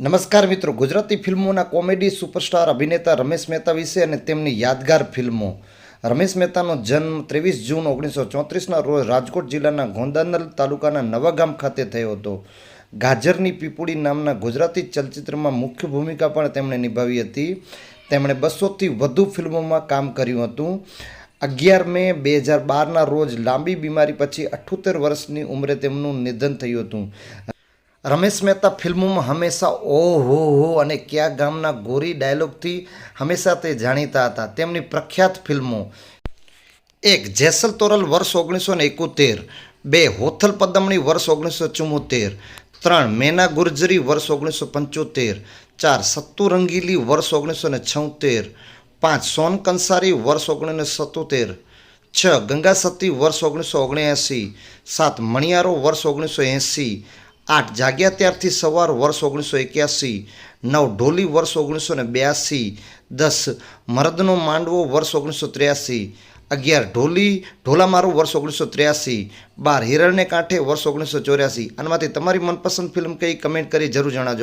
નમસ્કાર મિત્રો, ગુજરાતી ફિલ્મોના કોમેડી સુપરસ્ટાર અભિનેતા રમેશ મહેતા વિશે અને તેમની યાદગાર ફિલ્મો. રમેશ મહેતાનો જન્મ ત્રેવીસ જૂન ઓગણીસો ચોત્રીસના રોજ રાજકોટ જિલ્લાના ગોંદાનલ તાલુકાના નવાગામ ખાતે થયો હતો. ગાજરની પીપુડી નામના ગુજરાતી ચલચિત્રમાં મુખ્ય ભૂમિકા પણ તેમણે નિભાવી હતી. તેમણે બસોથી વધુ ફિલ્મોમાં કામ કર્યું હતું. અગિયાર મે બે હજાર બારના રોજ લાંબી બીમારી પછી અઠ્ઠોતેર વર્ષની ઉંમરે તેમનું નિધન થયું હતું. રમેશ મહેતા ફિલ્મોમાં હંમેશા ઓ હો હો અને કયા ગામના ગોરી ડાયલોગથી હંમેશા તે જાણીતા હતા. તેમની પ્રખ્યાત ફિલ્મો એક, જેસલ તોરલ વર્ષ ઓગણીસો ને એકોતેર. બે, હોથલ પદમણી વર્ષ ઓગણીસો ચુમ્મોતેર ત્રણ, મેના ગુર્જરી વર્ષ ઓગણીસો પંચોતેર. ચાર, સત્તુ રંગીલી વર્ષ ઓગણીસો ને છોતેર. પાંચ, સોન કંસારી વર્ષ ઓગણીસો સત્તોતેર. છ, ગંગા સતી વર્ષ ઓગણીસો ઓગણ્યાસી. સાત, મણિયારો વર્ષ ઓગણીસો એંસી. આઠ. જાગ્યા ત્યારથી સવાર વર્ષ ઓગણીસો એક્યાસી, નવ. ઢોલી વર્ષ ઓગણીસો ને બ્યાસી, દસ. મરદનો માંડવો વર્ષ ઓગણીસો ત્ર્યાસી, અગિયાર. ઢોલી, ઢોલામારું વર્ષ ઓગણીસો ત્ર્યાસી, બાર. હિરણને કાંઠે વર્ષ ઓગણીસો ચોર્યાસી. આનામાંથી તમારી મનપસંદ ફિલ્મ કઈ કમેન્ટ કરી જરૂર જણાવજો.